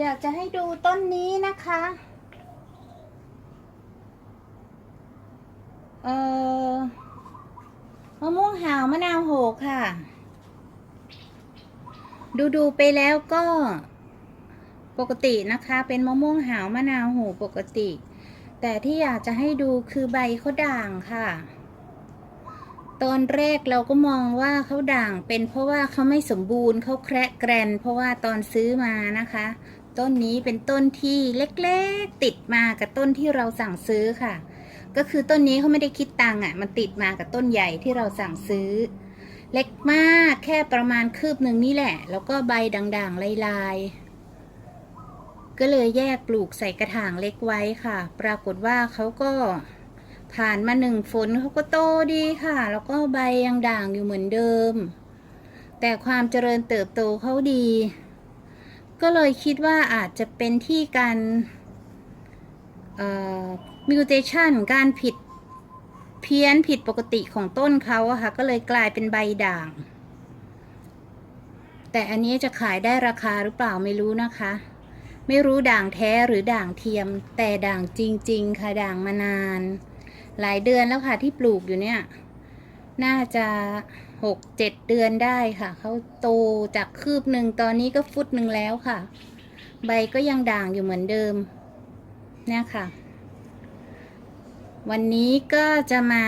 อยากจะให้ดูต้นนี้นะคะเอ่อมะม่วงหาวมะนาวโหกค่ะ ดูดูไปแล้วก็ปกตินะคะ เป็นมะม่วงหาวมะนาวโหกปกติ แต่ที่อยากจะให้ดูคือใบเขาด่างค่ะ ตอนแรกเราก็มองว่าเขาด่างเป็นเพราะว่าเขาไม่สมบูรณ์เขาแคระแกรนเพราะว่าตอนซื้อมานะคะ ต้นนี้เป็นต้นที่เล็กๆติดมากับต้นที่เราสั่งซื้อค่ะ ก็คือต้นนี้เขาไม่ได้คิดตังค์อะ มันติดมากับต้นใหญ่ที่เราสั่งซื้อ เล็กมากแค่ประมาณคืบหนึ่งนี่แหละ แล้วก็ใบด่างๆลายๆ ก็เลยแยกปลูกใส่กระถางเล็กไว้ค่ะ ปรากฏว่าเขาก็ผ่านมาหนึ่งฝนเขาก็โตดีค่ะ แล้วก็ใบยังด่างอยู่เหมือนเดิม แต่ความเจริญเติบโตเขาดี ก็เลยคิดว่าอาจจะเป็นที่การมิวเทชันการผิดเพี้ยนผิดปกติของต้นเขาอะค่ะก็เลยกลายเป็นใบด่าง แต่อันนี้จะขายได้ราคาหรือเปล่าไม่รู้นะคะ ไม่รู้ด่างแท้หรือด่างเทียม แต่ด่างจริง ๆ ค่ะด่างมานาน หลายเดือนแล้วค่ะที่ปลูกอยู่เนี่ย น่าจะ หกเจ็ดเดือนได้ค่ะ เขาโตจากคืบหนึ่งตอนนี้ก็ฟุตหนึ่งแล้วค่ะ ใบก็ยังด่างอยู่เหมือนเดิมเนี่ยค่ะวันนี้ก็จะมา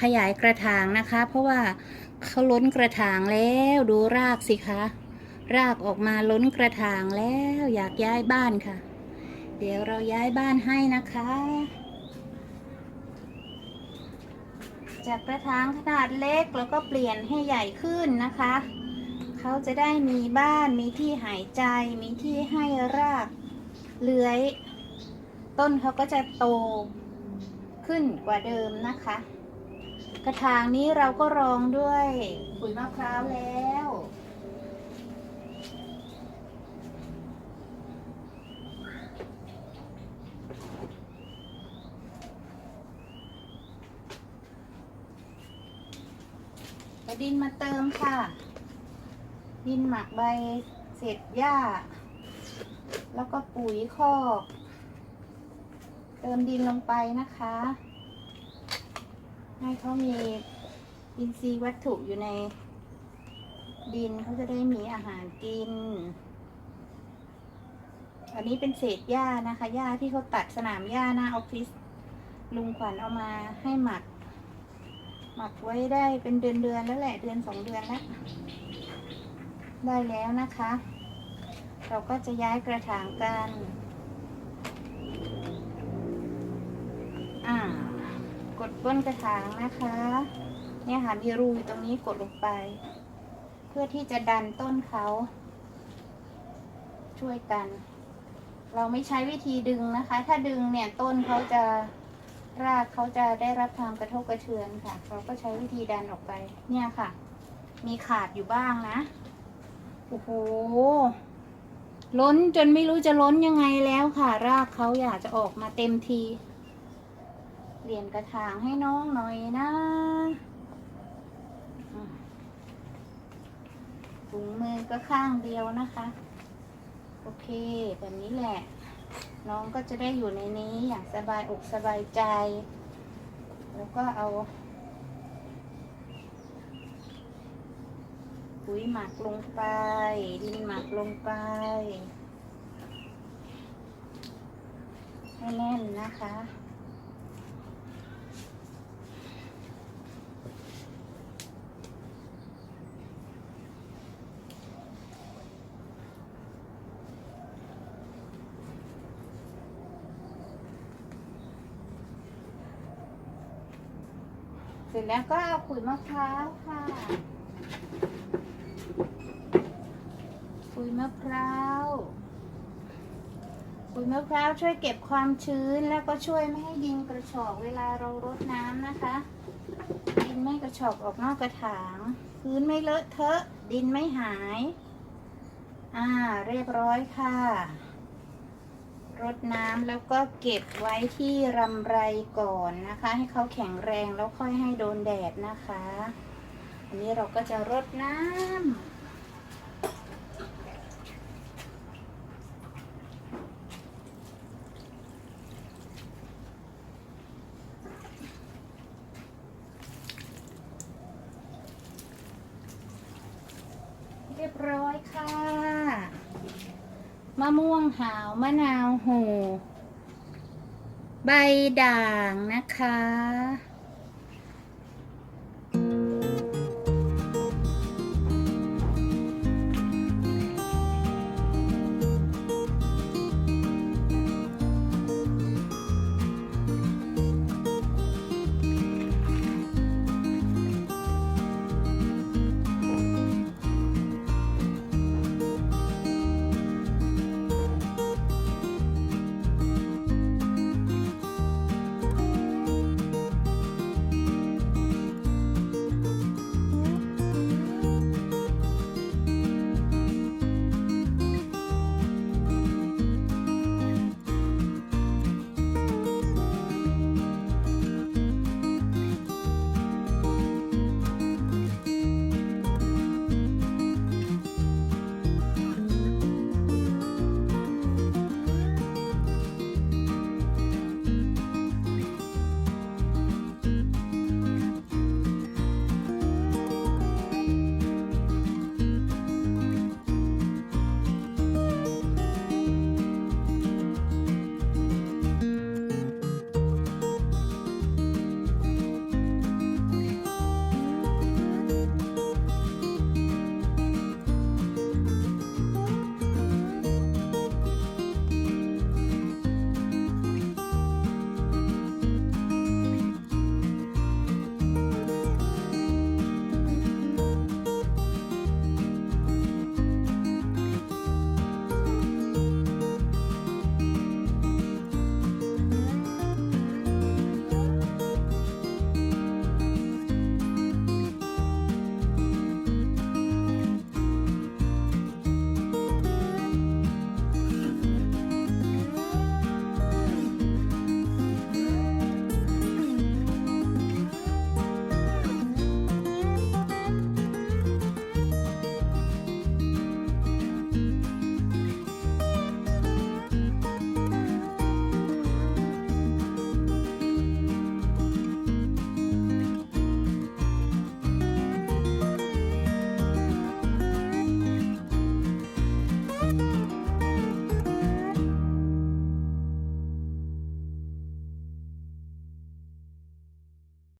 ขยายกระถางนะคะ เพราะว่าเขาล้นกระถางแล้วดูรากสิคะ รากออกมาล้นกระถางแล้วอยากย้ายบ้านค่ะ เดี๋ยวเราย้ายบ้านให้นะคะ จากกระถางขนาดเล็กแล้วก็เปลี่ยนให้ใหญ่ขึ้นนะคะ เขาจะได้มีบ้านมีที่หายใจมีที่ให้รากเลื้อย ต้นเขาก็จะโตขึ้นกว่าเดิมนะคะ กระถางนี้เราก็รองด้วยปุ๋ยมะพร้าวแล้ว เอาดินมาเติมค่ะ ดินหมักใบเศษหญ้า แล้วก็ปุ๋ยคอก เติมดินลงไปนะคะ ให้เขามีอินทรีย์วัตถุอยู่ในดินเขาจะได้มีอาหารกิน อันนี้เป็นเศษหญ้านะคะ หญ้าที่เขาตัดสนามหญ้าหน้าออฟฟิศลุงขวัญเอามาให้หมัก หมักไว้ได้เป็นเดือนเดือนแล้วแหละเดือนสองเดือนแล้วได้แล้วนะคะ เราก็จะย้ายกระถางกันอ่ากดก้นกระถางนะคะ เนี่ยค่ะมีรูอยู่ตรงนี้กดลงไป เพื่อที่จะดันต้นเขา ช่วยกัน เราไม่ใช้วิธีดึงนะคะ ถ้าดึงเนี่ยต้นเขาจะ รากเขาจะได้รับความกระทบกระเทือนค่ะ เราก็ใช้วิธีดันออกไป เนี่ยค่ะ มีขาดอยู่บ้างนะ โอ้โห ล้นจนไม่รู้จะล้นยังไงแล้วค่ะ รากเขาอยากจะออกมาเต็มที เปลี่ยนกระถางให้น้องหน่อยนะถุงมือก็ข้างเดียวนะคะ โอเค แบบนี้แหละ น้องก็จะได้อยู่ในนี้อย่างสบายอกสบายใจ แล้วก็เอาปุ๋ยหมักลงไป ดินหมักลงไปให้แน่นนะคะ เสร็จแล้วก็เอาขุยมะพร้าวค่ะขุยมะพร้าวขุยมะพร้าวช่วยเก็บความชื้นแล้วก็ช่วยไม่ให้ดินกระชอกเวลาเรารดน้ำนะคะ ดินไม่กระชอกออกนอกกระถาง พื้นไม่เลอะเทอะ ดินไม่หาย อ่า เรียบร้อยค่ะ รดน้ำแล้วก็เก็บไว้ที่รำไรก่อนนะคะ ให้เขาแข็งแรงแล้วค่อยให้โดนแดดนะคะ อันนี้เราก็จะรดน้ำเรียบร้อยค่ะ มะม่วงหาวมะนาวโหใบด่างนะคะ